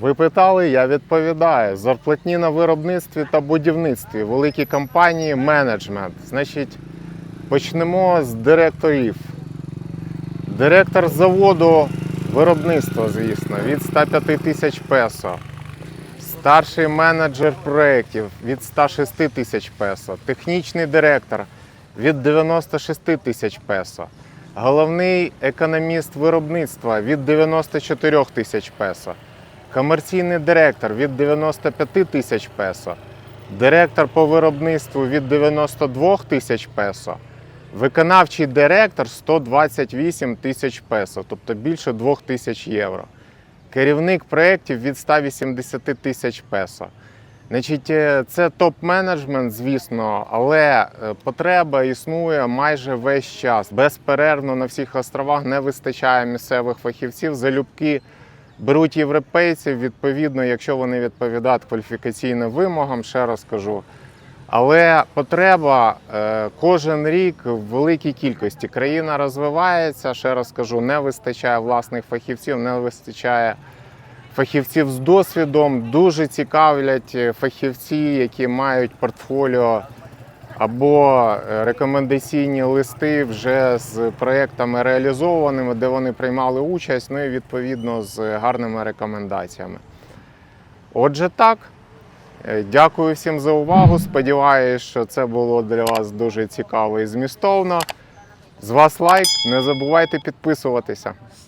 Ви питали, я відповідаю. Зарплатні на виробництві та будівництві, великі компанії, менеджмент. Значить, почнемо з директорів. Директор заводу виробництва, звісно, від 105 тисяч песо. Старший менеджер проєктів від 106 тисяч песо. Технічний директор від 96 тисяч песо. Головний економіст виробництва від 94 тисяч песо. Комерційний директор від 95 тисяч песо. Директор по виробництву від 92 тисяч песо. Виконавчий директор 128 тисяч песо, тобто більше 2 тисяч євро. Керівник проєктів від 180 тисяч песо. Значить, е, це топ-менеджмент, звісно, але е, потреба існує майже весь час. Безперервно на всіх островах не вистачає місцевих фахівців. Залюбки беруть європейців, відповідно, якщо вони відповідають кваліфікаційним вимогам, ще раз кажу. Але потреба е, кожен рік в великій кількості. Країна розвивається, ще раз кажу, не вистачає власних фахівців, не вистачає фахівців з досвідом. Дуже цікавлять е, фахівці, які мають портфоліо або е, рекомендаційні листи вже з проєктами реалізованими, де вони приймали участь, ну і відповідно з гарними рекомендаціями. Отже, так. Е, Дякую всім за увагу. Сподіваюсь, що це було для вас дуже цікаво і змістовно. З вас лайк, не забувайте підписуватися.